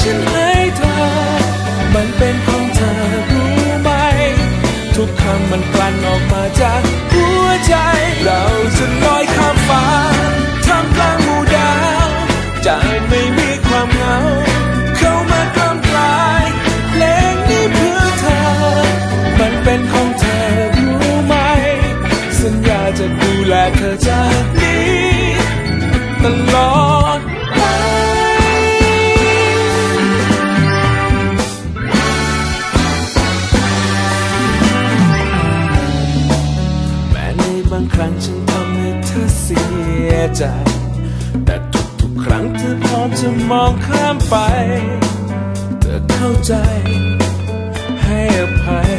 ฉันให้เธอ มันเป็นของเธอรู้ไหม ทุกคำมันกลั่นออกมาจากหัวใจ เราจะลอยข้ามฟ้าทำกลางหมู่ดาวจะไม่มีความเหงา เข้ามากลางกลายเพลงนี้เพื่อเธอ มันเป็นของเธอรู้ไหม สัญญาจะดูแลเธอจากนี้ตลอด จะมองข้ามไปเธอเข้าใจให้อภัย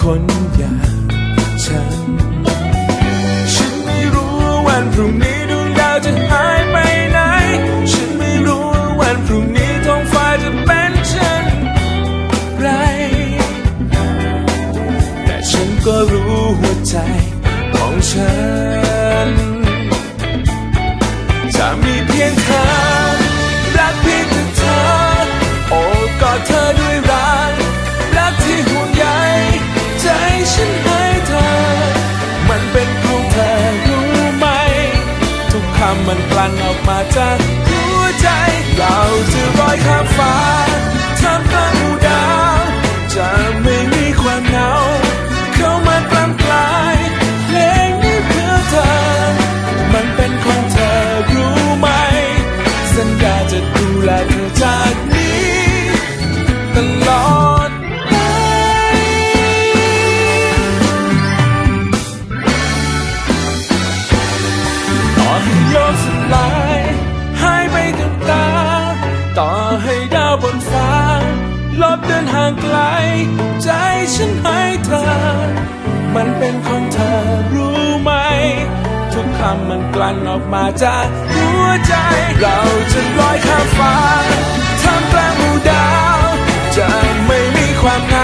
คนอย่างฉัน ฉันไม่รู้ว่าวันพรุ่งนี้ดวงดาวจะหายไปไหน ฉันไม่รู้ว่าวันพรุ่งนี้ท้องฟ้าจะเป็นเช่นไร แต่ฉันก็รู้หัวใจของฉัน จะมีเพียงเธอ จากหัวใจ เราจะลอยข้ามฟ้าทำกลางหมู่ดาว จะไม่มีความเหงาเข้ามากลำกลายเพลงนี้เพื่อเธอ มันเป็นของเธอรู้ไหม สัญญาจะดูแลเธอจากนี้ตลอดไลบเดินห่างไกล ใจฉันให้เธอ มันเป็นของเธอรู้ไหม ทุกคำมันกลั่นออกมาจากหัวใจ เราจะลอยข้ามฟ้าทำกลางหมู่ดาว จะไม่มีความเหงา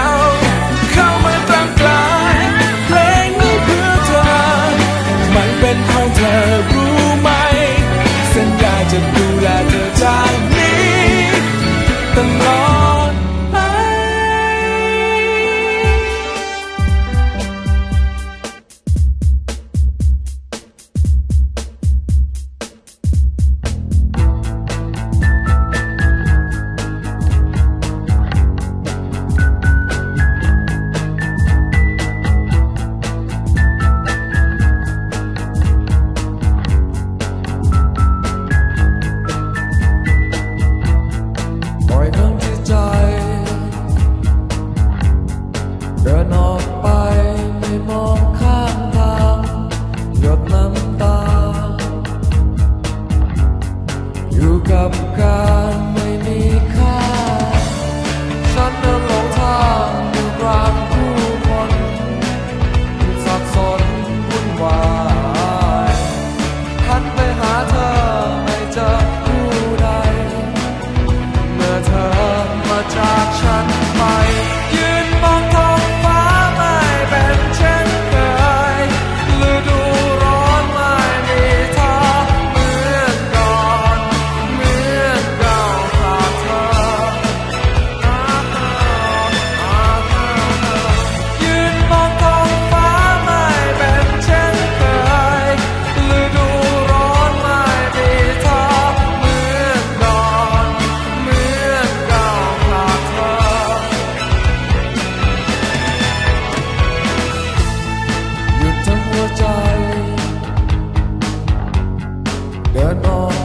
Goodbye.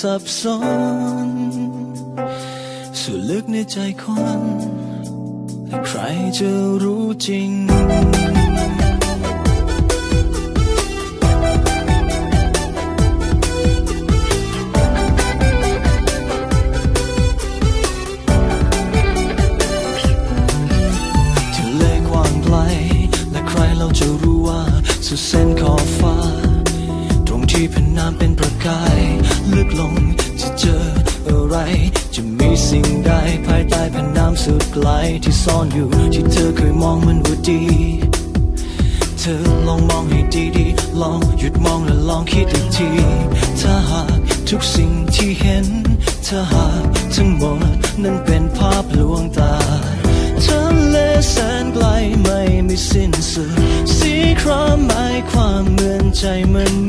สับสนส่วนลึกในใจคนและใครจะรู้จริงทะเลกว้างไกลและใครเราจะรู้ว่าสุดเส้นขอบฟ้า ตรงที่เป็นน้ำเป็นประ กายลึกลงจะเจออะไร จะมีสิ่งใดภายใต้แผ่นน้ำสุดไกลที่ซ่อนอยู่ที่เธอเคยมองมันว่าดี เธอลองมองให้ดีๆลองหยุดมองและลองคิดอีกที ถ้าหากทุกสิ่งที่เห็น ถ้าหากทั้งหมดนั้นเป็นภาพลวงตาทะเลแสนไกลไม่มีสิ้นสุดสีครามหมายความเหมือนใจมัน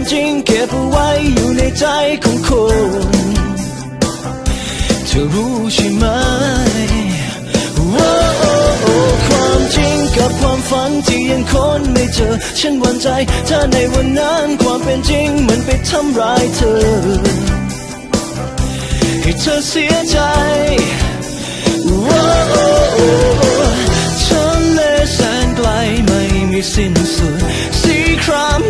ความจริงเก็บเอาไว้อยู่ในใจของคนเธอรู้ใช่ไหมความจริงกับความฝันที่ยังคนไม่เจอ ฉันหวั่นใจถ้าในวันนั้นความเป็นจริงมันไปทำร้ายเธอ ให้เธอเสียใจว้าวทะเลแสนไกลไม่มีสิ้นสุดสีครามหมายความ